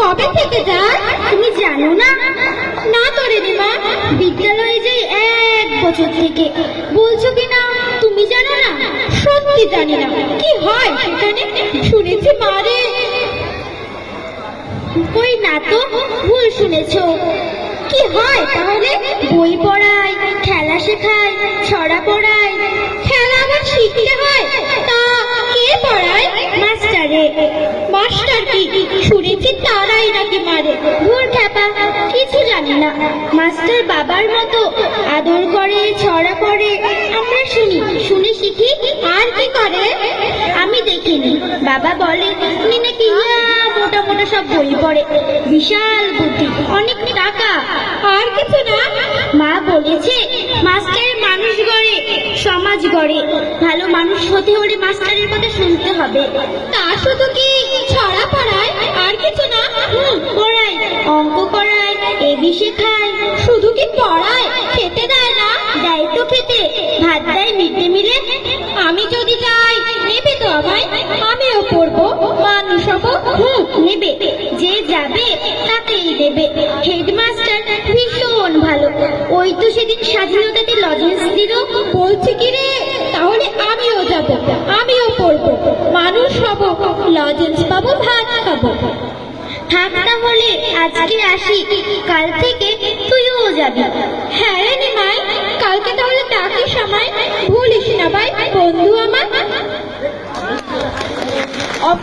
কবে থেকে যায় তুমি জানো না? না তো রে মা বিদ্যালয়ে যাই এক বছর থেকে। বলছো কি না তুমি জানো না? সত্যি জানি না। কি হয় সেখানে শুনেছি মারে ওই না তো, ভুল শুনেছো। কি হয় তাহলে? বই পড়ায়, খেলা শেখায়, ছড়া পড়ায়। খেলা আবার শিখতে হয়? তা মাস্টার কি শুনেছি তারাই নাকি মারে। কিছু জানি না। মাস্টার বাবার মতো আদর করে, ছড়া পড়ে আমরা শুনি, শুনে শিখি, আর কি করে? আমি দেখিনি। বাবা বলে নাকি মোটা মোটা সব বই পড়ে। বিশাল বুদ্ধি, অনেক টাকা, আর কিছু না। মা বলেছে মাস্টারের মানুষ গড়ে, সমাজ গড়ে। ভালো মানুষ হতে হলে মাস্টারের কথা শুনতে হবে। তা শুধু কি শেখায়। শুধু কি পড়ায়? খেতে দেয় না, দেয় তো খেতে। ভাত দেয় মিড ডে মিলে। আমি যদি যাই, নেবে তো আমায়। আমিও পড়ব, মানুষ হব হুম নেবে। যে যাবে, তাকেই দেবে। হেডমাস্টার ভীষণ ভালো। ওই তো সেদিন স্বাধীনতাতে লজেন্স দিল। বলছে, কি রে? তাহলে আমিও যাব, আমিও পড়ব। মানুষ হব, লজেন্স পাবো, ভাত খাব। থাক তাহলে, আজকে আসি। কাল থেকে তুইও যাবি। হ্যাঁ রে নিমাই, কালকে তাহলে ডাকিস আমায়। ভুলিস না ভাই, বন্ধু আমার।